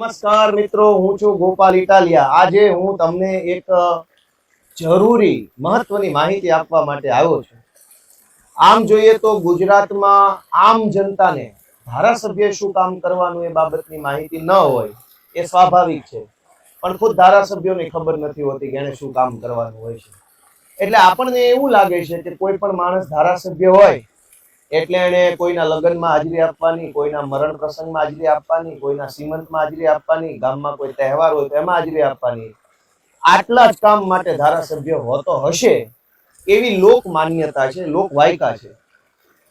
નમસ્કાર મિત્રો, હું છું ગોપાલ ઇટાલિયા. આજે હું તમને એક જરૂરી મહત્વની માહિતી આપવા માટે આવ્યો છું. આમ જોઈએ તો ગુજરાતમાં આમ જનતાને ધારાસભ્ય શું કામ કરવાનું એ બાબતની માહિતી ન હોય એ સ્વાભાવિક છે. પણ ખુદ ધારાસભ્યોને ખબર નથી હોતી કે એને શું કામ કરવાનું હોય છે. એટલે આપણને એવું લાગે છે કે કોઈ પણ માણસ ધારાસભ્ય હોય એટલે એને કોઈના લગ્નમાં હાજરી આપવાની, કોઈના મરણ પ્રસંગમાં હાજરી આપવાની, કોઈના સીમંતમાં હાજરી આપવાની, ગામમાં કોઈ તહેવાર હોય તો એમાં હાજરી આપવાની. આટલા જ કામ માટે ધારાસભ્ય હોતો હશે એવી લોક માન્યતા છે, લોક વાયકા છે.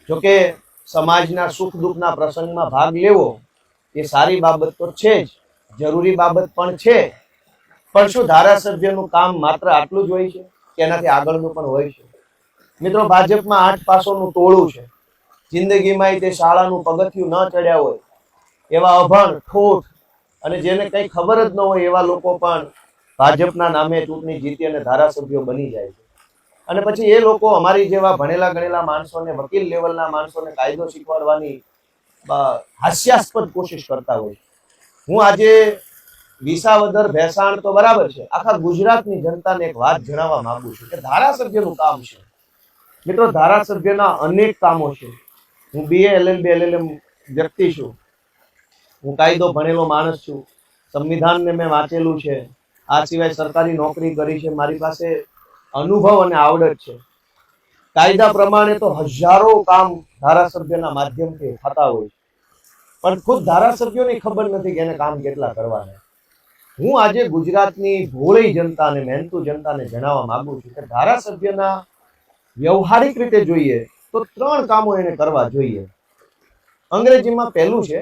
જોકે સમાજના સુખ દુઃખના પ્રસંગમાં ભાગ લેવો એ સારી બાબત તો છે જ, જરૂરી બાબત પણ છે. પણ શું ધારાસભ્યનું કામ માત્ર આટલું જ હોય છે? કે એનાથી આગળનું પણ હોય છે? મિત્રો, ભાજપમાં આઠ પાસોનું ટોળું છે. જિંદગીમાં તે શાળાનું પગથિયું ન ચડ્યા હોય, એવા અભણ, ઠોઠ અને જેને કંઈ ખબર જ ન હોય એવા લોકો પણ ભાજપના નામે ચૂંટણી જીતી અને ધારાસભ્યો બની જાય છે. અને પછી એ લોકો અમારી જેવા ભણેલા ગણેલા માણસોને, વકીલ લેવલના માણસોને કાયદો શીખવાડવાની હાસ્યાસ્પદ કોશિશ કરતા હોય. હું આજે વિસાવદર ભેસાણ તો બરાબર છે. આખા ગુજરાતની જનતાને એક વાત જણાવવા માંગુ છું કે ધારાસભ્યનું કામ છે. મિત્રો, ધારાસભ્યના અનેક કામો છે. હું બીએ એલએલબી એલએલએમ વ્યક્તિ છું. હું કાયદો ભણેલો માણસ છું. સંવિધાનને મેં વાંચેલું છે. આ સિવાય સરકારી નોકરી કરી છે. મારી પાસે અનુભવ અને આવડત છે. કાયદા પ્રમાણે તો હજારો કામ ધારાસભ્યના માધ્યમથી થતા હોય છે. પણ ખુદ ધારાસભ્યોને ખબર નથી કે એને કામ કેટલા કરવાના હું આજે ગુજરાતની ભોળી જનતાને, મહેનતુ જનતાને જણાવવા માગું છું કે ધારાસભ્યના વ્યવહારિક રીતે જોઈએ તો ત્રણ કામો એને કરવા જોઈએ. અંગ્રેજીમાં પહેલું છે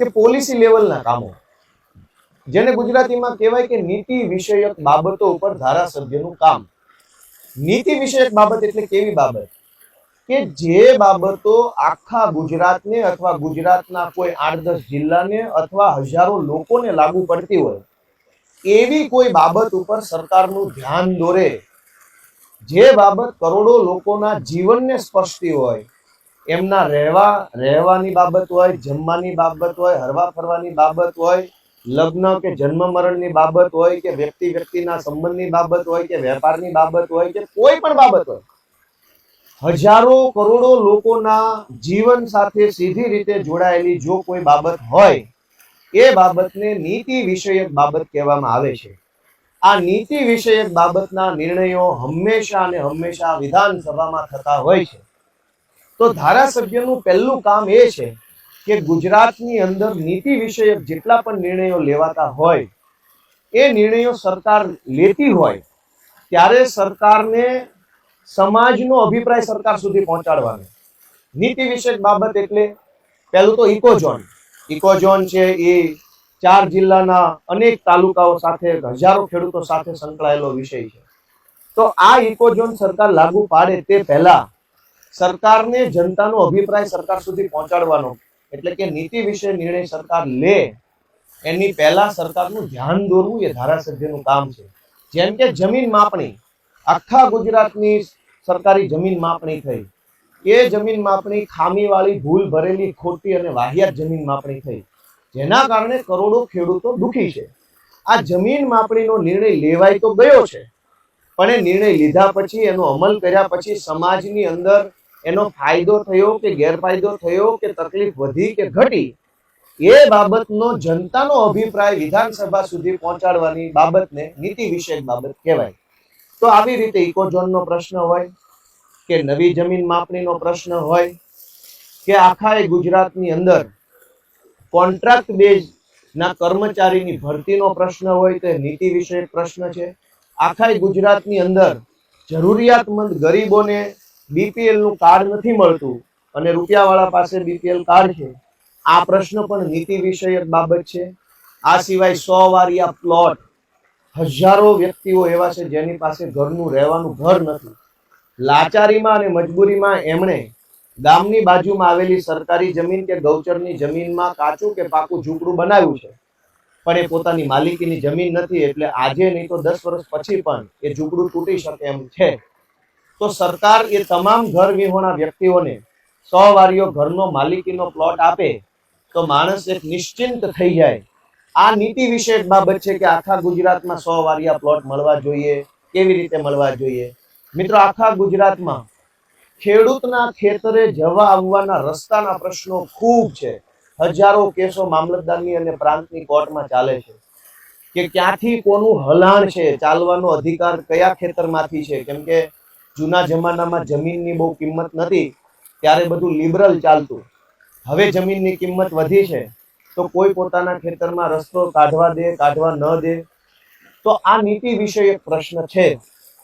કે પોલિસી લેવલના કામો. જેને ગુજરાતીમાં કહેવાય કે નીતિ વિષયક બાબતો ઉપર ધારાસભ્યનું કામ. નીતિ વિષયક બાબત એટલે કેવી બાબત? કે જે બાબતો આખા ગુજરાતને અથવા ગુજરાતના કોઈ આઠ દસ જિલ્લાને અથવા હજારો લોકોને લાગુ પડતી હોય, એવી કોઈ બાબત ઉપર સરકારનું ધ્યાન દોરે જે બાબત કરોડો લોકોના જીવનને સ્પર્શતી હોય, એમના રહેવા, રહેવાની બાબત હોય, જમવાની બાબત હોય, હરવા ફરવાની બાબત હોય, લગ્ન કે જન્મ મરણની બાબત હોય, કે વ્યક્તિ વ્યક્તિના સંબંધની બાબત હોય, કે વેપારની બાબત હોય, કે કોઈ પણ બાબત હોય, હજારો કરોડો લોકોના જીવન સાથે સીધી રીતે જોડાયેલી જો કોઈ બાબત હોય, એ બાબતને નીતિ વિષયક બાબત કહેવામાં આવે છે. આ નીતિ વિષયક બાબતના નિર્ણયો હંમેશા અને હંમેશા વિધાનસભામાં થતા હોય છે. તો ધારાસભ્યનું પહેલું કામ એ છે કે ગુજરાતની અંદર નીતિ વિષયક જેટલા પણ નિર્ણયો લેવાતા હોય, એ નિર્ણયો સરકાર લેતી હોય, ત્યારે સરકારને સમાજનો અભિપ્રાય સરકાર સુધી પહોંચાડવાનો. નીતિ વિષયક બાબત એટલે પહેલું તો ઇકોઝોન. ઇકોઝોન છે એ ચાર જિલ્લાના અનેક તાલુકાઓ સાથે હજારો ખેડૂતો સાથે સંકળાયેલો વિષય છે. તો આ ઇકોઝોન સરકાર લાગુ પાડે તે પહેલા સરકારને જનતાનો અભિપ્રાય સરકાર સુધી પહોંચાડવાનો, એટલે કે નીતિ વિશે નિર્ણય સરકાર લે, એની પહેલા સરકારનું ધ્યાન દોરવું એ ધારાસભ્યનું કામ છે. જેમ કે જમીન માપણી, આખા ગુજરાતની સરકારી જમીન માપણી થઈ. એ જમીન માપણી ખામીવાળી, ભૂલ ભરેલી, ખોટી અને વાહિયાત જમીન માપણી થઈ. જેના કારણે કરોડો ખેડૂતો દુખી છે. આ જમીન માપણીનો નિર્ણય લેવાય તો ગયો છે. પણ એ નિર્ણય લીધા પછી એનો અમલ કર્યા પછી સમાજની અંદર એનો ફાયદો થયો કે ગેરફાયદો થયો કે તકલીફ વધી કે ઘટી એ બાબતનો જનતાનો અભિપ્રાય વિધાનસભા સુધી પહોંચાડવાની બાબતને નીતિ વિષયક બાબત કહેવાય. તો આવી રીતે ઇકોઝોનનો પ્રશ્ન હોય કે નવી જમીન માપણીનો પ્રશ્ન હોય કે આખા એ ગુજરાતની અંદર કોન્ટ્રાક્ટ બેઝ ના કર્મચારીની ભરતીનો પ્રશ્ન હોય તો નીતિ વિષયક પ્રશ્ન છે. આખા ગુજરાતની અંદર જરૂરિયાતમંદ ગરીબોને બીપીએલનું કાર્ડ નથી મળતું અને રૂપિયાવાળા પાસે બીપીએલ કાર્ડ છે. આ પ્રશ્ન પણ નીતિ વિષયક બાબત છે. આ સિવાય સો વારિયા પ્લોટ હજારો વ્યક્તિઓ એવા છે જેની પાસે ઘરનું રહેવાનું ઘર નથી. લાચારીમાં અને મજબૂરીમાં એમણે ગામની બાજુમાં આવેલી સરકારી જમીન કે ગૌચરની જમીનમાં કાચું કે પાકું ઝૂંપડું બનાવ્યું છે. પણ એ પોતાની માલિકીની જમીન નથી, એટલે આજે નહીં તો દસ વર્ષ પછી પણ એ ઝૂંપડું તૂટી શકે એમ છે. તો સરકાર એ તમામ ઘર વિહોણા વ્યક્તિઓને સો વારીઓ ઘરનો માલિકીનો પ્લોટ આપે તો માણસ એક નિશ્ચિંત થઈ જાય. આ નીતિ વિષયક બાબત છે કે આખા ગુજરાતમાં સો વારિયા પ્લોટ મળવા જોઈએ, કેવી રીતે મળવા જોઈએ? મિત્રો, આખા ગુજરાતમાં ખેડૂતના ખેતરે જવા આવવાના રસ્તાના પ્રશ્નો ખૂબ છે. હજારો કેસો મામલતદારની અને પ્રાંતની કોર્ટમાં ચાલે છે. કે ક્યાંથી કોનું હલાણ છે, ચાલવાનો અધિકાર કયા ખેતરમાંથી છે? કેમ કે જૂના જમાનામાં જમીનની બહુ કિંમત નથી ત્યારે બધું લિબરલ ચાલતું. હવે જમીનની કિંમત વધી છે, તો કોઈ પોતાના ખેતરમાં રસ્તો કાઢવા દે, કાઢવા ન દે? તો આ નીતિ વિશે એક પ્રશ્ન છે.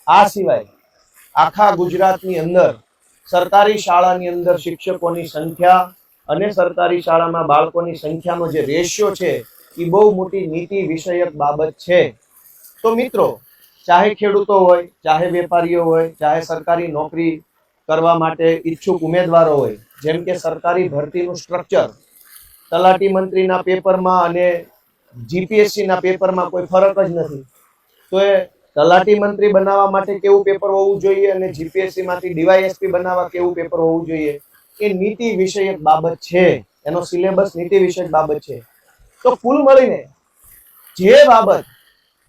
આ સિવાય આખા ગુજરાતની અંદર સરકારી શાળાની અંદર શિક્ષકોની સંખ્યા અને સરકારી શાળામાં બાળકોની સંખ્યાનો જે રેશિયો છે એ બહુ મોટી નીતિ વિષયક બાબત છે. તો મિત્રો, ચાહે ખેડૂતો હોય, ચાહે વેપારીઓ હોય, ચાહે સરકારી નોકરી કરવા માટે ઈચ્છુક ઉમેદવારો હોય, જેમ કે સરકારી ભરતીનું સ્ટ્રક્ચર તલાટી મંત્રીના પેપરમાં અને જીપીએસસીના પેપરમાં કોઈ ફરક જ નથી. તો એ તલાટી મંત્રી બનાવવા માટે કેવું પેપર હોવું જોઈએ અને જીપીએસસી માંથી ડીવાયએસપી બનાવવા કેવું પેપર હોવું જોઈએ, એ નીતિ વિષયક બાબત છે. એનો સિલેબસ નીતિ વિષયક બાબત છે. તો કુલ મળીને જે બાબત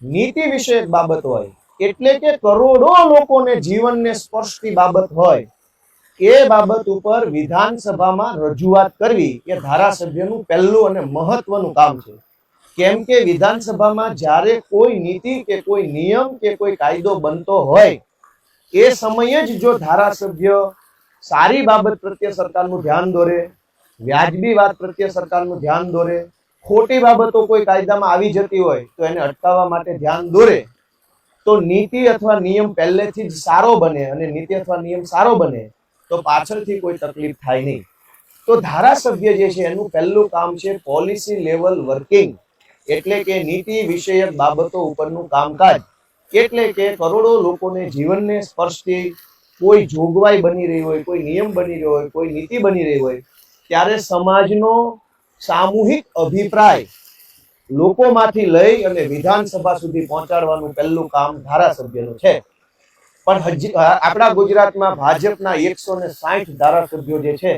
નીતિ વિષયક બાબત હોય, એટલે કે કરોડો લોકોને જીવનને સ્પર્શતી બાબત હોય, એ બાબત ઉપર વિધાનસભામાં રજૂઆત કરવી એ ધારાસભ્યનું પહેલું અને મહત્વનું કામ છે. કેમ કે વિધાનસભામાં જ્યારે કોઈ નીતિ કે કોઈ નિયમ કે કોઈ કાયદો બનતો હોય, એ સમયે જ જો ધારાસભ્ય સારી બાબત પ્રત્યે સરકારનું ધ્યાન દોરે, વ્યાજબી વાત પ્રત્યે સરકારનું ધ્યાન દોરે, ખોટી બાબતો કોઈ કાયદામાં આવી જતી હોય, તો એને અટકાવવા માટે ધ્યાન દોરે, તો નીતિ અથવા નિયમ પહેલેથી જ સારો બને અને નીતિ અથવા નિયમ સારો બને, તો પાછળથી કોઈ તકલીફ થાય નહીં. તો ધારાસભ્ય જે છે, એનું પહેલું કામ છે પોલિસી લેવલ વર્કિંગ. એટલે કે નીતિ વિષયક બાબતો ઉપરનું કામકાજ. એટલે કે કરોડો લોકોને જીવનને સ્પર્શતી કોઈ જોગવાઈ બની રહી હોય, કોઈ નિયમ બની રહ્યો હોય, કોઈ નીતિ બની રહી હોય, ત્યારે સમાજનો સામૂહિક અભિપ્રાય લોકોમાંથી લઈ અને વિધાનસભા સુધી પહોંચાડવાનું પહેલું કામ ધારાસભ્યનું છે. પણ હજી આપણા ગુજરાતમાં ભાજપના એકસો ને સાઠ ધારાસભ્યો જે છે,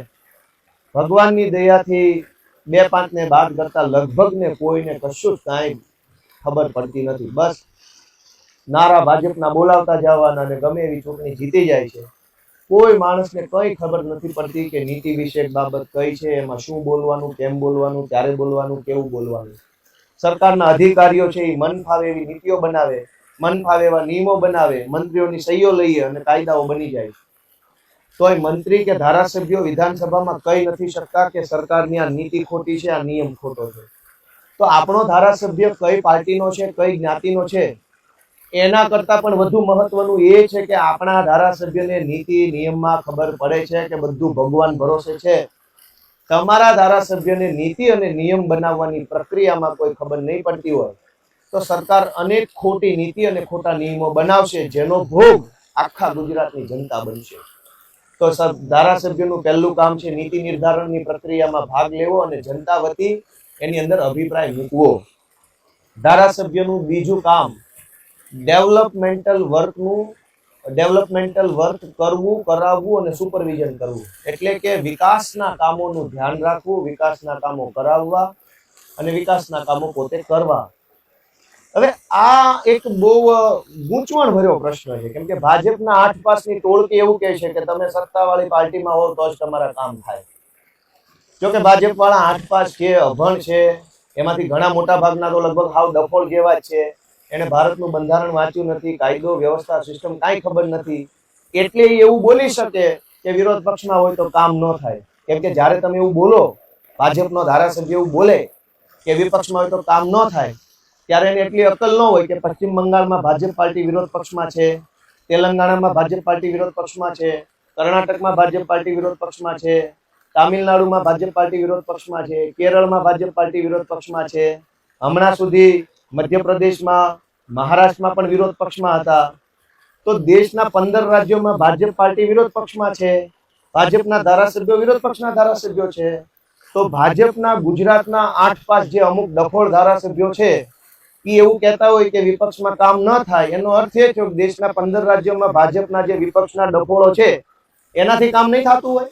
ભગવાનની દયાથી બે પાંચ ને બાદ કરતા લગભગ ને કોઈને કશું જ કાંઈ ખબર પડતી નથી. બસ નારા ભાજપના બોલાવતા જવાના ને ગમે એવી ચૂંટણી જીતી જાય છે. કોઈ માણસને કઈ ખબર નથી પડતી કે નીતિ વિષયક બાબત કઈ છે, એમાં શું બોલવાનું, કેમ બોલવાનું, ક્યારે બોલવાનું, કેવું બોલવાનું. સરકારના અધિકારીઓ છે એ મન ફાવે એવી નીતિઓ બનાવે, મન ફાવે એવા નિયમો બનાવે, મંત્રીઓની સહીઓ લઈએ અને કાયદાઓ બની જાય. તોય મંત્રી કે ધારાસભ્યો વિધાનસભામાં કહી નથી શકતા કે સરકારની આ નીતિ ખોટી છે, આ નિયમ ખોટો છે. તો આપણો ધારાસભ્ય કઈ પાર્ટીનો છે, કઈ જ્ઞાતિનો છે, એના કરતા પણ વધુ મહત્વનું એ છે કે આપણા ધારાસભ્યને નીતિ, નિયમમાં ખબર પડે છે કે બધું ભગવાન ભરોસે છે. તમારા ધારાસભ્યને નીતિ અને નિયમ બનાવવાની પ્રક્રિયામાં કોઈ ખબર નહીં પડતી હોય, તો સરકાર અનેક ખોટી નીતિ અને ખોટા નિયમો બનાવશે, જેનો ભોગ આખા ગુજરાતની જનતા બનશે. તો ધારાસભ્યનું પહેલું કામ છે નીતિ નિર્ધારણની પ્રક્રિયામાં ભાગ લેવો અને જનતા વતી એની અંદર અભિપ્રાય મૂકવો. ધારાસભ્યનું બીજું કામ ડેવલપમેન્ટલ વર્કનું, ડેવલપમેન્ટલ વર્ક કરવું, કરાવવું અને સુપરવિઝન કરવું. એટલે કે વિકાસના કામોનું ધ્યાન રાખવું, વિકાસના કામો કરાવવા અને વિકાસના કામો પોતે કરવા. હવે આ એક બહુ ગૂંચવણ ભર્યો પ્રશ્ન છે. કેમ કે ભાજપના આઠ પાસની ટોળકી એવું કહે છે કે તમે સત્તાવાળી પાર્ટીમાં હો તો જ તમારા કામ થાય. જો કે ભાજપ વાળા આઠ પાસ છે અભણ છે, એમાંથી ઘણા મોટા ભાગના તો લગભગ હાવ ડફોળ જેવા જ છે. એને ભારતનું બંધારણ વાંચ્યું નથી, કાયદો, વ્યવસ્થા, સિસ્ટમ કાંઈ ખબર નથી. એટલે એ એવું બોલી શકે કે વિરોધ પક્ષમાં હોય તો કામ ન થાય. કેમ કે જ્યારે તમે એવું બોલો, ભાજપનો ધારાસભ્ય એવું બોલે કે વિપક્ષમાં હોય તો કામ ન થાય ત્યારે એને એટલી અકલ ન હોય કે પશ્ચિમ બંગાળમાં ભાજપ પાર્ટી વિરોધ પક્ષમાં છે, તેલંગાણામાં ભાજપ પાર્ટી વિરોધ પક્ષમાં છે, કર્ણાટકમાં ભાજપ પાર્ટી વિરોધ પક્ષમાં છે, તામિલનાડુમાં ભાજપ પાર્ટી વિરોધ પક્ષમાં છે, કેરળમાં ભાજપ પાર્ટી વિરોધ પક્ષમાં છે, હમણાં સુધી મધ્યપ્રદેશમાં, મહારાષ્ટ્રમાં પણ વિરોધ પક્ષમાં હતા. તો દેશના પંદર રાજ્યોમાં ભાજપ પાર્ટી વિરોધ પક્ષમાં છે, ભાજપના ધારાસભ્યો વિરોધ પક્ષના ધારાસભ્યો છે. તો ભાજપના ગુજરાતના આઠ પાંચ જે અમુક ડફોળ ધારાસભ્યો છે એ એવું કહેતા હોય કે વિપક્ષમાં કામ ન થાય. એનો અર્થ એ છે કે દેશના પંદર રાજ્યોમાં ભાજપના જે વિપક્ષના ડફોળો છે, એનાથી કામ નહીં થતું હોય.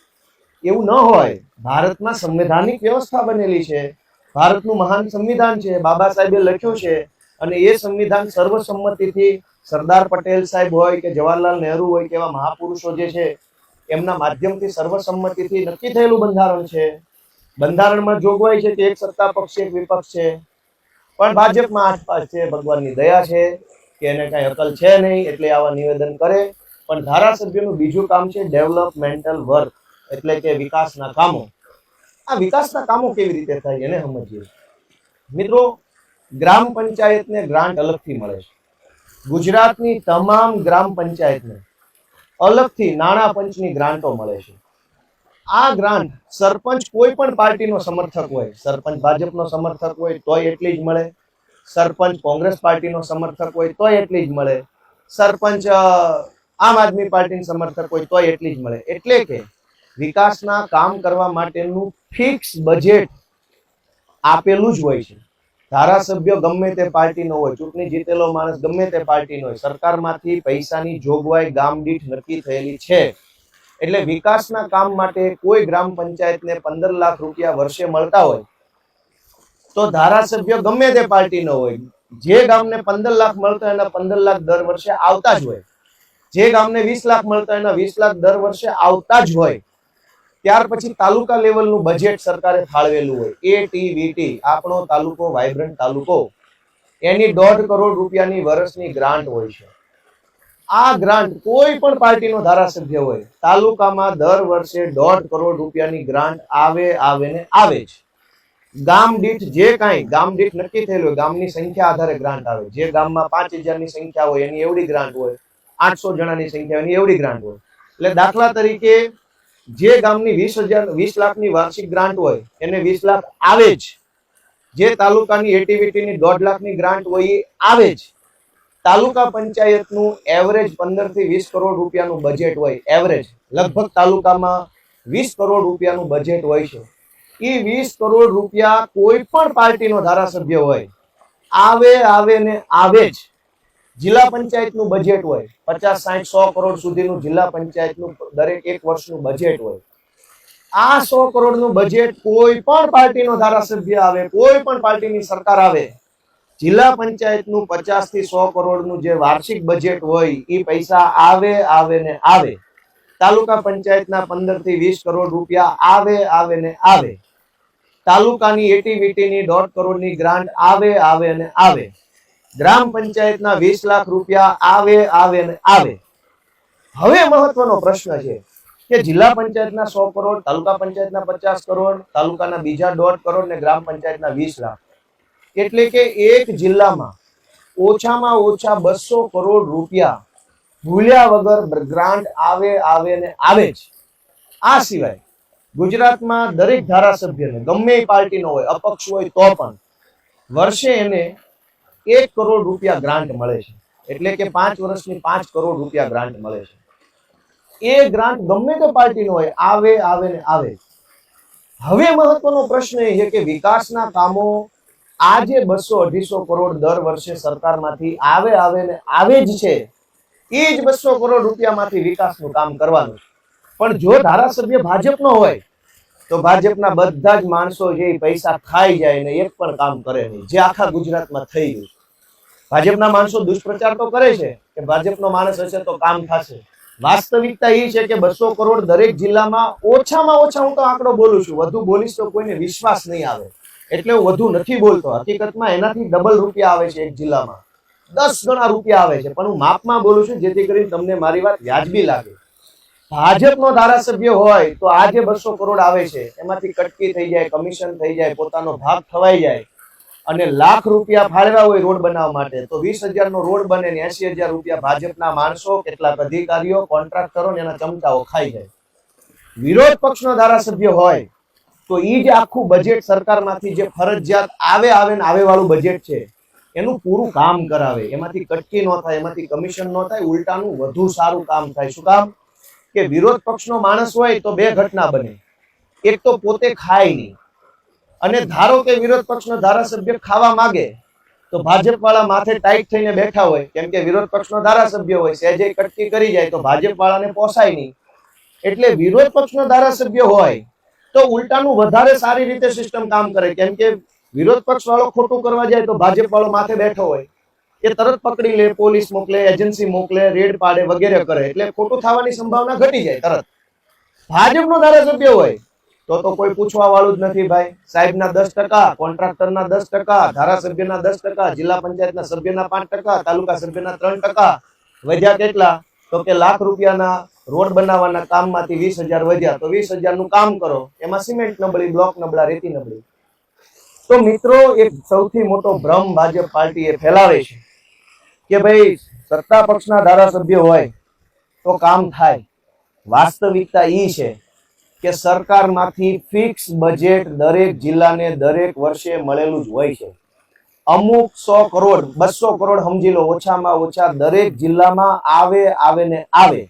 એવું ન હોય. ભારતમાં સંવિધાનિક વ્યવસ્થા બનેલી છે. ભારતનું મહાન સંવિધાન છે. બાબા સાહેબે લખ્યું છે. અને એ સંવિધાન સર્વસંમતિથી સરદાર પટેલ સાહેબ હોય કે જવાહરલાલ નહેરુ હોય કે એવા મહાપુરુષો જે છે, એમના માધ્યમથી સર્વસંમતિથી નક્કી થયેલું બંધારણ છે. બંધારણમાં જોગવાઈ છે કે એક સત્તા પક્ષ, એક વિપક્ષ છે. પણ ભાજપમાં આસપાસ છે ભગવાનની દયા છે કે એને કઈ અકલ છે નહીં એટલે આવા નિવેદન કરે. પણ ધારાસભ્યનું બીજું કામ છે ડેવલપમેન્ટલ વર્ક એટલે કે વિકાસના કામો. આ વિકાસના કામો કેવી રીતે થાય એને સમજીએ. મિત્રો ગ્રામ પંચાયતને ગ્રાન્ટ અલગથી મળે છે. ગુજરાતની તમામ ગ્રામ પંચાયતને અલગથી નાણાં પંચની ગ્રાન્ટો મળે છે. આ ગ્રાન્ટ સરપંચ કોઈ પણ પાર્ટીનો સમર્થક હોય સરપંચ ભાજપનો સમર્થક હોય તોય એટલી જ મળે. સરપંચ કોંગ્રેસ પાર્ટીનો સમર્થક હોય તોય એટલી જ મળે. સરપંચ આમ આદમી પાર્ટીનો સમર્થક હોય તોય એટલી જ મળે. એટલે કે વિકાસના કામ કરવા માટેનું ફિક્સ બજેટ આપેલું જ હોય છે. ધારાસભ્ય ગમે તે પાર્ટીનો હોય ચૂંટણી જીતેલો માણસ ગમે તે પાર્ટીનો હોય સરકારમાંથી પૈસાની જોગવાઈ ગામ દીઠ નક્કી થયેલી છે. એટલે વિકાસના કામ માટે કોઈ ગ્રામ પંચાયતને પંદર લાખ રૂપિયા વર્ષે મળતા હોય તો ધારાસભ્ય ગમે તે પાર્ટીનો હોય જે ગામને પંદર લાખ મળતો એના પંદર લાખ દર વર્ષે આવતા જ હોય. જે ગામને વીસ લાખ મળતો હોય એના વીસ લાખ દર વર્ષે આવતા જ હોય. ત્યાર પછી તાલુકા લેવલનું બજેટ સરકારે ફાળવેલું હોય. એ ટી વીટી આપણો તાલુકો વાઇબ્રન્ટ તાલુકો. એની દોઢ કરોડ રૂપિયાની વર્ષની ગ્રાન્ટ હોય છે. આ ગ્રાન્ટ કોઈ પણ પાર્ટીનો ધારાસભ્ય હોય તાલુકામાં દર વર્ષે દોઢ કરોડ રૂપિયાની ગ્રાન્ટ આવે આવે ને આવે જ. ગામ દીઠ જે કાંઈ ગામ દીઠ નક્કી થયેલું હોય ગામની સંખ્યા આધારે ગ્રાન્ટ આવે. જે ગામમાં પાંચ હજારની સંખ્યા હોય એની એવડી ગ્રાન્ટ હોય આઠસો જણાની સંખ્યા હોય એની એવડી ગ્રાન્ટ હોય. એટલે દાખલા તરીકે જે ગામની વીસ હજાર વીસ લાખની વાર્ષિક ગ્રાન્ટ હોય એને વીસ લાખ આવે જ. જે તાલુકાની એટીવીટીની દોઢ લાખની ગ્રાન્ટ હોય એ આવે જ. તાલુકા પંચાયતનું એવરેજ પંદરથી વીસ કરોડ રૂપિયાનું બજેટ હોય એવરેજ લગભગ તાલુકામાં વીસ કરોડ રૂપિયાનું બજેટ હોય છે. એ વીસ કરોડ રૂપિયા કોઈ પણ પાર્ટીનો ધારાસભ્ય હોય, આવે આવે ને આવે જ, જિલ્લા પંચાયતનું બજેટ હોય, પચાસ, સાઠ, સો કરોડ સુધીનું જિલ્લા પંચાયતનું દરેક એક વર્ષનું બજેટ હોય. આ સો કરોડનું બજેટ કોઈ પણ પાર્ટીનો ધારાસભ્ય આવે, કોઈ પણ પાર્ટીની સરકાર આવે જિલ્લા પંચાયતનું પચાસથી સો કરોડનું જે વાર્ષિક બજેટ હોય, એ પૈસા આવે આવે ને આવે. તાલુકા પંચાયતના પંદરથી વીસ કરોડ રૂપિયા આવે આવે ને આવે. તાલુકાની એટીવીટીની દોઢ કરોડની ગ્રાન્ટ આવે આવે ને આવે. ગ્રામ પંચાયતના વીસ લાખ રૂપિયા આવે આવે ને આવે. હવે મહત્વનો પ્રશ્ન છે કે જિલ્લા પંચાયતના સો કરોડ, તાલુકા પંચાયતના પચાસ કરોડ, તાલુકાના બીજા દોઢ કરોડ ને ગ્રામ પંચાયતના વીસ લાખ. એટલે કે એક જિલ્લામાં ઓછામાં ઓછા બસો કરોડ રૂપિયા ભૂલ્યા વગર ગ્રાન્ટ આવે આવે ને આવે જ. આ સિવાય ગુજરાતમાં દરેક ધારાસભ્યને ગમે એ પાર્ટીનો હોય, અપક્ષ હોય તો પણ વર્ષે એને એક કરોડ રૂપિયા ગ્રાન્ટ મળે છે. એટલે કે પાંચ વર્ષની પાંચ કરોડ રૂપિયા ગ્રાન્ટ મળે છે. એ ગ્રાન્ટ ગમે તે પાર્ટીનો હોય, આવે આવે ને આવે હવે મહત્વનો પ્રશ્ન એ છે કે વિકાસના કામો આ જે બસો અઢીસો કરોડ દર વર્ષે સરકારમાંથી આવે આવે ને આવે જ છે. એ જ બસો કરોડ રૂપિયામાંથી વિકાસનું કામ કરવાનું પણ જો ધારાસભ્ય ભાજપનો હોય, તો ભાજપના બધા જ માણસો જે પૈસા ખાઈ જાય ને એક પણ કામ કરે નહીં. જે આખા ગુજરાતમાં થઈ ગયું ભાજપના માણસો દુષ્પ્રચાર તો કરે છે કે ભાજપનો માણસ હશે તો કામ થશે. વાસ્તવિકતા એ છે કે બસો કરોડ દરેક જિલ્લામાં ઓછામાં ઓછા હું તો આંકડો બોલું છું. વધુ બોલીશ તો કોઈને વિશ્વાસ નહીં આવે. એટલે હું વધુ નથી બોલતો. હકીકતમાં એનાથી ડબલ રૂપિયા આવે છે એક જિલ્લામાં. દસ ગણા રૂપિયા આવે છે. પણ હું માપમાં બોલું છું, જેથી કરીને તમને મારી વાત વ્યાજબી લાગે. ભાજપનો ધારાસભ્ય હોય તો આ જે બસો કરોડ આવે છે, એમાંથી કટકી થઈ જાય, કમિશન થઈ જાય, પોતાનો ભાગ થવાઈ જાય. અને લાખ રૂપિયા ફાળવ્યા હોય રોડ બનાવવા માટે, તો વીસ હજારનો રોડ બને ને એસી હજાર રૂપિયા ભાજપના માણસો, કેટલાક અધિકારીઓ, કોન્ટ્રાક્ટરો ને એના ચમચાઓ ખાઈ જાય. વિરોધ પક્ષનો ધારાસભ્ય હોય તો એ જે આખું બજેટ સરકારમાંથી જે ફરજિયાત આવે આવે ને આવે વાળું બજેટ છે, એનું પૂરું કામ કરાવે. એમાંથી કટકી ન થાય, એમાંથી કમિશન ન થાય, ઉલટાનું વધુ સારું કામ થાય. શું કામ? કે વિરોધ પક્ષનો માણસ હોય તો બે ઘટના બને. એક તો પોતે ખાય નહીં. અને ધારો કે વિરોધ પક્ષનો ધારાસભ્ય ખાવા માંગે, તો ભાજપ વાળા માથે ટાઈટ થઈને બેઠા હોય, કેમ કે વિરોધ પક્ષનો ધારાસભ્ય હોય, સહેજે કટકી કરી જાય, તો ભાજપ વાળાને પોસાય નહીં. એટલે વિરોધ પક્ષનો ધારાસભ્ય હોય તો ઉલટાનું વધારે સારી રીતે સિસ્ટમ કામ કરે. કેમ કે વિરોધ પક્ષ વાળો ખોટું કરવા જાય તો ભાજપ વાળો માથે બેઠો હોય. એ તરત પકડી લે, પોલીસ મોકલે એજન્સી મોકલે, રેડ પાડે વગેરે કરે. એટલે ખોટું થવાની સંભાવના ઘટી જાય તરત. ભાજપનો ધારાસભ્ય હોય તો તો કોઈ પૂછવા વાળું જ નથી ભાઈ. સાહેબના દસ ટકા, કોન્ટ્રાક્ટરના દસ ટકા, ધારાસભ્યના દસ ટકા, જિલ્લા પંચાયતના સભ્યના પાંચ ટકા, તાલુકા સભ્યના ત્રણ ટકા. વધ્યા કેટલા? તો કે લાખ રૂપિયાના રોડ બનાવવાના કામમાંથી વીસ હજાર વધ્યા તો વીસ હજારનું કામ કરો. એમાં સિમેન્ટ નબળી, બ્લોક નબળા, રેતી નબળી. તો મિત્રો, એક સૌથી મોટો ભ્રમ ભાજપ પાર્ટી એ ફેલાવે છે કે ભાઈ સત્તા પક્ષના ધારાસભ્ય હોય તો કામ થાય. વાસ્તવિકતા ઈ છે કે સરકારમાંથી ફિક્સ બજેટ દરેક જિલ્લાને દરેક વર્ષે મળેલું જ હોય છે. અમુક સો કરોડ, બસો કરોડ સમજી લો, ઓછામાં ઓછા દરેક જિલ્લામાં આવે આવે ને આવે.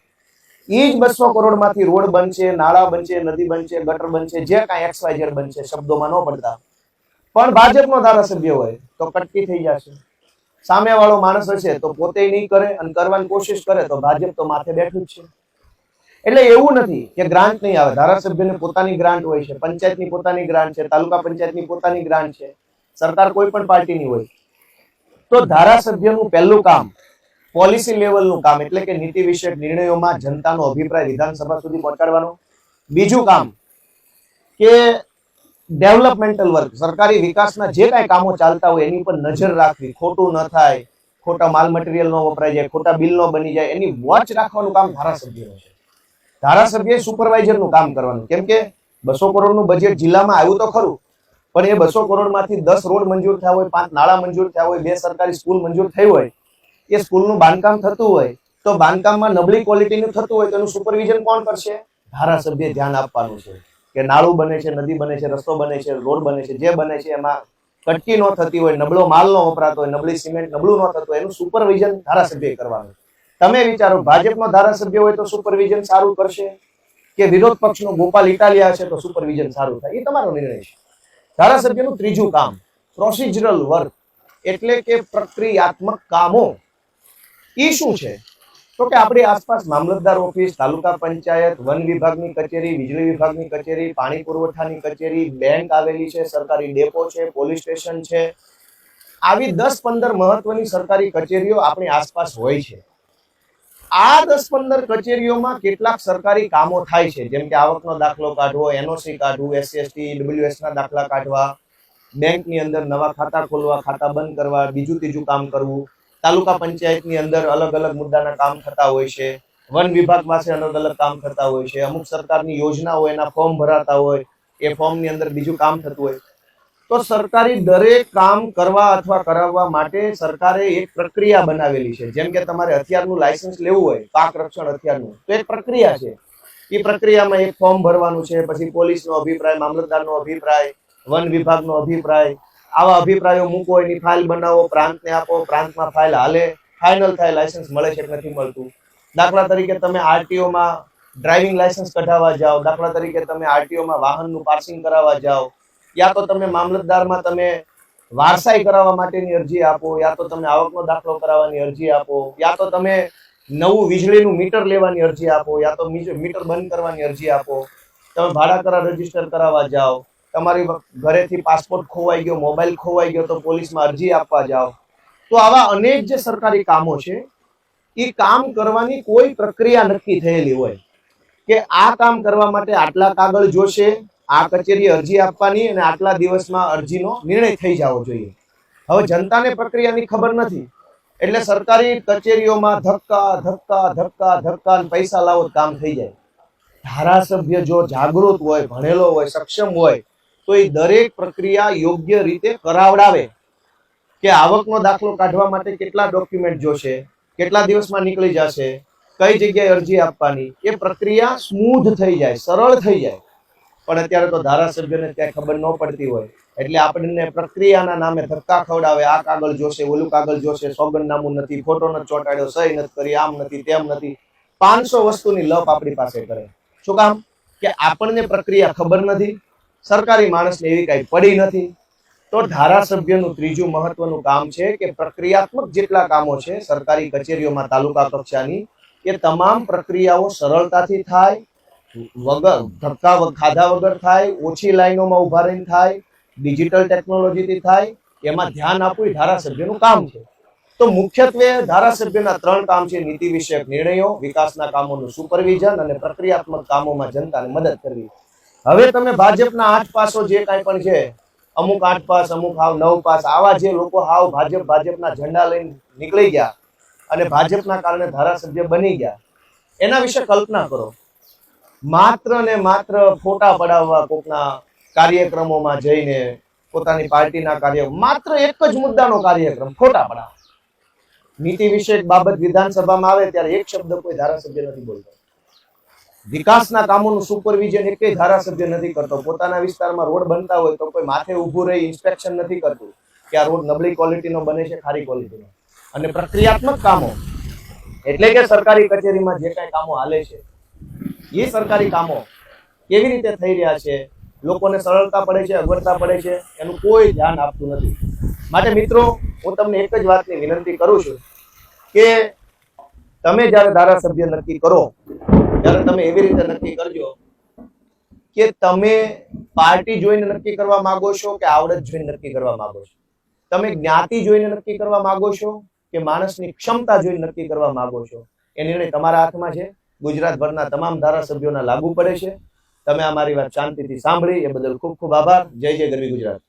ઈ જ બસો કરોડમાંથી રોડ બનશે, નાળા બનશે, નદી બનશે, ગટર બનશે, જે કાંઈ એક્સ બનશે, શબ્દોમાં ન પડતા. પણ ભાજપનો ધારાસભ્ય હોય તો કટકી થઈ જશે. સામે વાળો માણસ હશે તો પોતે નહીં કરે અને કરવાની કોશિશ કરે તો ભાજપ તો માથે બેઠું જ છે. એટલે એવું નથી કે ગ્રાન્ટ નહીં આવે. ધારાસભ્યને પોતાની ગ્રાન્ટ હોય છે, પંચાયતની પોતાની ગ્રાન્ટ છે, તાલુકા પંચાયતની પોતાની ગ્રાન્ટ છે. સરકાર કોઈ પણ પાર્ટીની હોય. તો ધારાસભ્યનું પહેલું કામ પોલિસી લેવલનું કામ એટલે કે નીતિ વિષયક નિર્ણયોમાં જનતાનો અભિપ્રાય વિધાનસભા સુધી પહોંચાડવાનો. બીજું કામ કે ડેવલપમેન્ટલ વર્ક, સરકારી વિકાસના જે કાંઈ કામો ચાલતા હોય એની પર નજર રાખવી. ખોટું ન થાય, ખોટા માલ મટીરિયલ નો વપરાય જાય, ખોટા બિલ નો બની જાય, એની વોચ રાખવાનું કામ ધારાસભ્યનું છે. ધારાસભ્ય સુપરવાઇઝરનું કામ કરવાનું. કેમ કે બસો કરોડનું બજેટ જિલ્લામાં આવ્યું તો ખરું, પણ એ બસો કરોડમાંથી દસ રોડ મંજૂર થયા હોય, પાંચ નાળા મંજૂર થયા હોય, બે સરકારી સ્કૂલ મંજૂર થઈ હોય એ સ્કૂલનું બાંધકામ થતું હોય તો બાંધકામમાં નબળી ક્વોલિટીનું થતું હોય તો એનું સુપરવિઝન કોણ કરશે? ધારાસભ્ય ધ્યાન આપવાનું છે કે નાળું બને છે નદી બને છે રસ્તો બને છે રોડ બને છે જે બને છે એમાં કટકી ન થતી હોય નબળો માલ નો વપરાતો હોય નબળી સિમેન્ટ નબળું ન થતું હોય એનું સુપરવિઝન ધારાસભ્ય કરવાનું. તમે વિચારો ભાજપનો ધારાસભ્ય હોય તો સુપરવિઝન સારું કરશે? કે વિરોધ પક્ષનો ગોપાલ ઇટાલિયા છે તો સુપરવિઝન સારું થાય? એ તમારો નિર્ણય છે. ધારાસભ્યનું ત્રીજું કામ પ્રોસિજરલ વર્ક એટલે કે પ્રક્રિયાત્મક કામો. ઈ શું છે? તો કે આપણી આસપાસ મામલતદાર ઓફિસ તાલુકા પંચાયત વન વિભાગની કચેરી વીજળી વિભાગની કચેરી પાણી પુરવઠાની કચેરી બેંક આવેલી છે સરકારી ડેપો છે પોલીસ સ્ટેશન છે. આવી દસ પંદર મહત્વની સરકારી કચેરીઓ આપણી આસપાસ હોય છે. આ દસ પંદર કચેરીઓમાં કેટલાક સરકારી કામો થાય છે. જેમ કે આવકનો દાખલો કાઢવો એનઓસી કાઢવું એસસી એસટી ડબલ્યુએસ ના દાખલા કાઢવા બેંકની અંદર નવા ખાતા ખોલવા ખાતા બંધ કરવા બીજું ત્રીજું કામ કરવું. તાલુકા પંચાયતની અંદર અલગ અલગ મુદ્દાના કામ થતા હોય છે. વન વિભાગ પાસે અલગ અલગ કામ થતા હોય છે. અમુક સરકારની યોજના હોય એના ફોર્મ ભરાતા હોય, એ ફોર્મની અંદર બીજું કામ થતું હોય. તો સરકારી દરેક કામ કરવા અથવા કરાવવા માટે સરકારે એક પ્રક્રિયા બનાવેલી છે. જેમ કે તમારે હથિયારનું લાયસન્સ લેવું હોય, પાક રક્ષણ હથિયારનું, તો એક પ્રક્રિયા છે. એ પ્રક્રિયામાં એક ફોર્મ ભરવાનું છે, પછી પોલીસનો અભિપ્રાય, મામલતદારનો અભિપ્રાય, વન વિભાગનો અભિપ્રાય આવા અભિપ્રાયો મૂકો, એની ફાઇલ બનાવો, પ્રાંતને આપો, પ્રાંતમાં ફાઇલ હાલે ફાઇનલ થાય લાયસન્સ મળે છે નથી મળતું. દાખલા તરીકે તમે આરટીઓમાં ડ્રાઇવિંગ લાયસન્સ કઢાવવા જાઓ, દાખલા તરીકે તમે આરટીઓમાં વાહનનું પાર્સિંગ કરાવવા જાઓ, યા તો તમે મામલતદારમાં તમે વારસાઈ કરાવવા માટેની અરજી આપો, યા તો તમે આવકનો દાખલો કરાવવાની અરજી આપો, યા તો તમે નવું વીજળીનું મીટર લેવાની અરજી આપો, યા તો મીટર બંધ કરવાની અરજી આપો, તમે ભાડા કરાર રજિસ્ટર કરાવવા જાઓ તમારી ઘરેથી પાસપોર્ટ ખોવાઈ ગયો મોબાઈલ ખોવાઈ ગયો, તો પોલીસમાં અરજી આપવા જાઓ. તો આવા અનેક જે સરકારી કામો છે, એ કામ કરવાની કોઈ પ્રક્રિયા નક્કી થયેલી હોય. કે આ કામ કરવા માટે આટલા કાગળ જોશે, આ કચેરી અરજી આપવાની અને આટલા દિવસમાં અરજીનો નિર્ણય થઈ જવો જોઈએ. હવે જનતાને પ્રક્રિયાની ખબર નથી. એટલે સરકારી કચેરીઓમાં ધક્કા ધક્કા ધક્કા ધક્કા પૈસા લાવો કામ થઈ જાય. ધારાસભ્ય જો જાગૃત હોય, ભણેલો હોય, સક્ષમ હોય તો એ દરેક પ્રક્રિયા યોગ્ય રીતે કરાવડાવે. કે આવકનો દાખલો કાઢવા માટે કેટલા ડોક્યુમેન્ટ જોશે, કેટલા દિવસમાં નીકળી જશે, કઈ જગ્યાએ અરજી આપવાની, એ પ્રક્રિયા સ્મૂધ થઈ જાય, સરળ થઈ જાય. પણ અત્યારે તો ધારાસભ્યને ત્યાં ખબર ન પડતી હોય. એટલે આપણને પ્રક્રિયાના નામે ધક્કા ખવડાવે, આ કાગળ જોશે, ઓલું કાગળ જોશે, સોગંદનામું નથી, ફોટો નથી ચોંટાડ્યો, સહી નથી કરી, આમ નથી, તેમ નથી. પાંચસો વસ્તુની લપ આપણી પાસે કરે. શું કામ? કે આપણને પ્રક્રિયા ખબર નથી. સરકારી માણસને એવી કઈ પડી નથી. તો ધારાસભ્યનું ત્રીજું મહત્વનું કામ છે કે પ્રક્રિયાત્મક જેટલા કામો છે સરકારી કચેરીઓમાં, તાલુકા કક્ષાની, એ તમામ પ્રક્રિયાઓ સરળતાથી થાય, વગર ધક્કા ખાધા વગર થાય, ઓછી લાઈનોમાં ઊભા રહીને થાય, ડિજિટલ ટેકનોલોજીથી થાય, એમાં ધ્યાન આપવું એ ધારાસભ્યનું કામ છે. તો મુખ્યત્વે ધારાસભ્યના ત્રણ કામ છે નીતિ વિષયક નિર્ણયો, વિકાસના કામોનું સુપરવિઝન અને પ્રક્રિયાત્મક કામોમાં જનતાને મદદ કરવી. હવે તમે ભાજપના આઠ પાસો જે કાંઈ પણ છે અમુક આઠ પાસ અમુક હાવ નવ પાસ આવા જે લોકો હાવ ભાજપ ભાજપના ઝંડા લઈને નીકળી ગયા અને ભાજપના કારણે ધારાસભ્ય બની ગયા. એના વિશે કલ્પના કરો. માત્ર ને માત્ર ફોટા પડાવવા કોકના કાર્યક્રમોમાં જઈને પોતાની પાર્ટીના કાર્ય માત્ર એક જ મુદ્દાનો કાર્યક્રમ ફોટા પડાવવા. નીતિ વિશે બાબત વિધાનસભામાં આવે ત્યારે એક શબ્દ કોઈ ધારાસભ્ય નથી બોલતો. વિકાસના કામોનું સુપરવિઝન એક ધારાસભ્ય નથી કરતો. પોતાના વિસ્તારમાં રોડ બનતા હોય તો કોઈ માથે ઊભું રહી ઇન્સ્પેક્શન નથી કરતું કે આ રોડ નબળી ક્વોલિટીનો બને છે ખારી ક્વોલિટીનો અને પ્રક્રિયાત્મક કામો, એટલે કે સરકારી કચેરીમાં જે કાંઈ કામો હાલે છે, એ સરકારી કામો કેવી રીતે થઈ રહ્યા છે, લોકોને સરળતા પડે છે, અગવડતા પડે છે, એનું કોઈ ધ્યાન આપતું નથી. માટે મિત્રો, હું તમને એક જ વાતની વિનંતી કરું છું કે તમે જ્યારે ધારાસભ્ય નક્કી કરો ત્યારે તમે એવી રીતે નક્કી કરજો કે તમે પાર્ટી જોઈને નક્કી કરવા માંગો છો કે આવડત જોઈને નક્કી કરવા માંગો છો? તમે જ્ઞાતિ જોઈને નક્કી કરવા માંગો છો કે માણસની ક્ષમતા જોઈને નક્કી કરવા માંગો છો? એ નિર્ણય તમારા હાથમાં છે. ગુજરાતભરના તમામ ધારાસભ્યોના લાગુ પડે છે. તમે અમારી વાત શાંતિથી સાંભળી, એ બદલ ખૂબ ખૂબ આભાર. જય જય ગરવી ગુજરાત.